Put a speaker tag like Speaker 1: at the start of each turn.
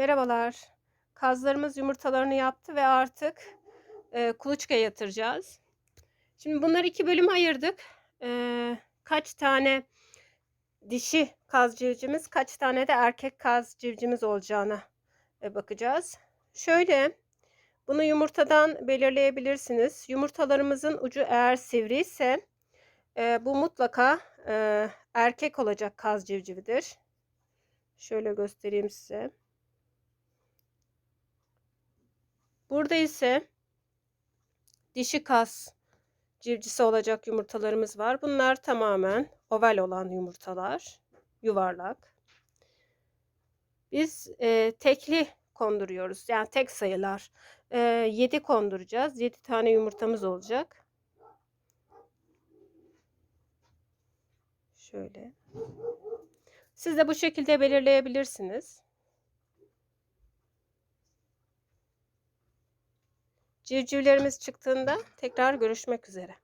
Speaker 1: Merhabalar. Kazlarımız yumurtalarını yaptı ve artık e, kuluçkaya yatıracağız. Şimdi bunları iki bölüme ayırdık. E, kaç tane dişi kaz civcimiz, kaç tane de erkek kaz civcimiz olacağına e, bakacağız. Şöyle bunu yumurtadan belirleyebilirsiniz. Yumurtalarımızın ucu eğer sivri ise e, bu mutlaka e, erkek olacak kaz civcividir. Şöyle göstereyim size. Burada ise dişi kas civcisi olacak yumurtalarımız var. Bunlar tamamen oval olan yumurtalar. Yuvarlak. Biz e, tekli konduruyoruz. Yani tek sayılar. E, 7 konduracağız. 7 tane yumurtamız olacak. Şöyle. Siz de bu şekilde belirleyebilirsiniz. Civcivlerimiz çıktığında tekrar görüşmek üzere.